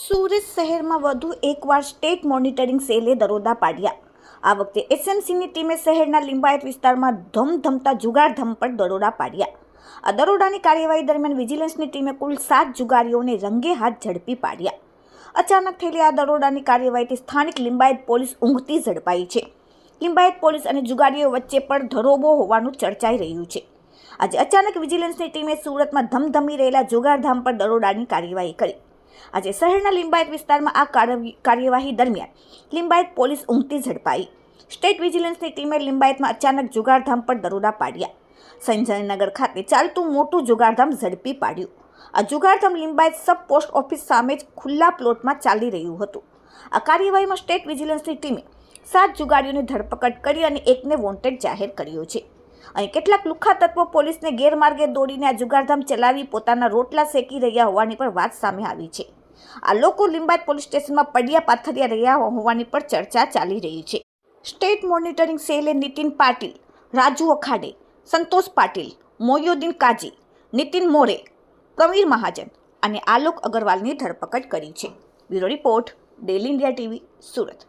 સુરત શહેરમાં વધુ એકવાર સ્ટેટ મોનિટરિંગ સેલે દરોડા પાડ્યા. આ વખતે એસએમસીની ટીમે શહેરના લિંબાયત વિસ્તારમાં ધમધમતા જુગાર ધમ પર દરોડા પાડ્યા. આ દરોડાની કાર્યવાહી દરમિયાન વિજિલન્સની ટીમે કુલ સાત જુગારીઓને રંગે હાથ ઝડપી પાડ્યા. અચાનક થયેલી આ દરોડાની કાર્યવાહીથી સ્થાનિક લિંબાયત પોલીસ ઊંઘતી ઝડપાઈ છે. લિંબાયત પોલીસ અને જુગારીઓ વચ્ચે પણ ધરોબો હોવાનું ચર્ચાઈ રહ્યું છે. આજે અચાનક વિજિલન્સની ટીમે સુરતમાં ધમધમી રહેલા જુગારધામ પર દરોડાની કાર્યવાહી કરી. આજે શહેરના લિંબાયત વિસ્તારમાં આ કાર્યવાહી દરમિયાન લિંબાયત પોલીસ ઊંઘતી ઝડપાઈ. સ્ટેટ વિજિલન્સની ટીમે લિંબાયતમાં અચાનક જુગારધામ પર દરોડા પાડ્યા. સંજયનગર ખાતે ચાલતું મોટું જુગારધામ ઝડપી પાડ્યું. આ જુગારધામ લિંબાયત સબ પોસ્ટ ઓફિસ સામે જ ખુલ્લા પ્લોટમાં ચાલી રહ્યું હતું. આ કાર્યવાહીમાં સ્ટેટ વિજિલન્સની ટીમે સાત જુગારીઓની ધરપકડ કરી અને એકને વોન્ટેડ જાહેર કર્યો છે. અને કેટલાક લુખ્ખા તત્વો પોલીસને ગેરમાર્ગે દોડીને આ જુગારધામ ચલાવી પોતાના રોટલા શેકી રહ્યા હોવાની પણ વાત સામે આવી છે. આ લોકો લિંબાયત પોલીસ સ્ટેશનમાં પડ્યા પાથર્યા રહ્યા હોવાની પણ ચર્ચા ચાલી રહી છે. સ્ટેટ મોનિટરિંગ સેલે નીતિન પાટીલ, રાજુ અખાડે, સંતોષ પાટીલ, મોયુદ્દીન કાજી, નીતિન મોરે પ્રવીર મહાજન અને આલોક અગરવાલની ધરપકડ કરી છે. Bureau report daily India TV, Surat.